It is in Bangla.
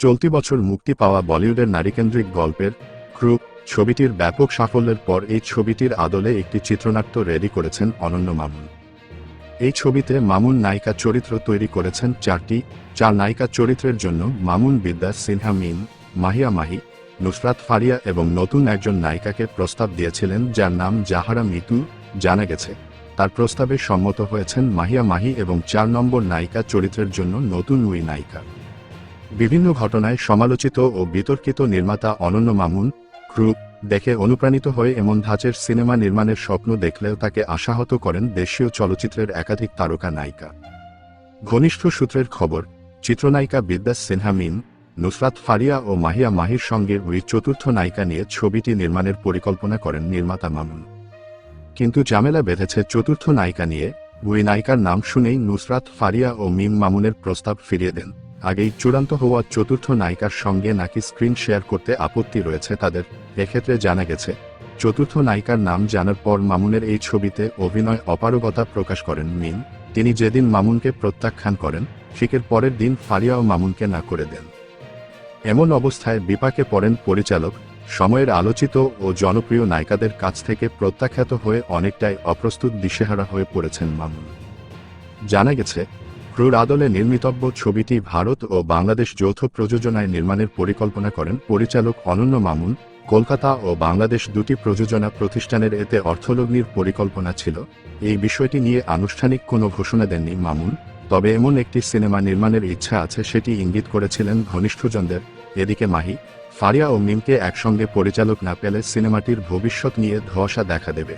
চলতি বছর মুক্তি পাওয়া বলিউডের নারীকেন্দ্রিক গল্পের ক্রুপ ছবিটির ব্যাপক সাফল্যের পর এই ছবিটির আদলে একটি চিত্রনাট্য রেডি করেছেন অনন্য মামুন। এই ছবিতে মামুন নায়িকা চরিত্র তৈরি করেছেন চারটি, চার নায়িকা চরিত্রের জন্য মামুন বিদ্যা, সিনহা মিন মাহিয়া মাহি, নুসরাত ফারিয়া এবং নতুন একজন নায়িকাকে প্রস্তাব দিয়েছিলেন যার নাম জাহারা মিতু, জানা গেছে। তার প্রস্তাবে সম্মত হয়েছেন মাহিয়া মাহি এবং চার নম্বর নায়িকা চরিত্রের জন্য নতুন উই নায়িকা। বিভিন্ন ঘটনায় সমালোচিত ও বিতর্কিত নির্মাতা অনন্য মামুন ক্রুপ দেখে অনুপ্রাণিত হয়ে এমন ধাঁচের সিনেমা নির্মাণের স্বপ্ন দেখলেও তাকে আশাহত করেন দেশীয় চলচ্চিত্রের একাধিক তারকা নায়িকা। ঘনিষ্ঠ সূত্রের খবর, চিত্রনায়িকা বিদ্যাস সিনহা মিম, নুসরাত ফারিয়া ও মাহিয়া মাহির সঙ্গে ওই চতুর্থ নায়িকা নিয়ে ছবিটি নির্মাণের পরিকল্পনা করেন নির্মাতা মামুন। কিন্তু ঝামেলা বেঁধেছে চতুর্থ নায়িকা নিয়ে, ওই নায়িকার নাম শুনেই নুসরাত ফারিয়া ও মিম মামুনের প্রস্তাব ফিরিয়ে দেন। আগেই চূড়ান্ত হওয়া চতুর্থ নায়িকার সঙ্গে নাকি স্ক্রিন শেয়ার করতে আপত্তি রয়েছে তাদের, এক্ষেত্রে জানা গেছে। চতুর্থ নায়িকার নাম জানার পর মামুনের এই ছবিতে অভিনয় অপারগতা প্রকাশ করেন মিন তিনি যেদিন মামুনকে প্রত্যাখ্যান করেন ঠিকের পরের দিন ফারিয়া ও মামুনকে না করে দেন। এমন অবস্থায় বিপাকে পড়েন পরিচালক, সময়ের আলোচিত ও জনপ্রিয় নায়িকাদের কাছ থেকে প্রত্যাখ্যাত হয়ে অনেকটাই অপ্রস্তুত দিশেহারা হয়ে পড়েছেন মামুন। জানা গেছে ক্রুর আদলে নির্মিতব্য ছবিটি ভারত ও বাংলাদেশ যৌথ প্রযোজনায় নির্মাণের পরিকল্পনা করেন পরিচালক অনন্য মামুন। কলকাতা ও বাংলাদেশ দুটি প্রযোজনা প্রতিষ্ঠানের এতে অর্থলগ্নির পরিকল্পনা ছিল। এই বিষয়টি নিয়ে আনুষ্ঠানিক কোনো ঘোষণা দেননি মামুন। তবে এমন একটি সিনেমা নির্মাণের ইচ্ছা আছে সেটি ইঙ্গিত করেছিলেন ঘনিষ্ঠজনদের। এদিকে মাহি, ফারিয়া ও মিমকে একসঙ্গে পরিচালক না পেলে সিনেমাটির ভবিষ্যৎ নিয়ে ধোঁয়াশা দেখা দেবে।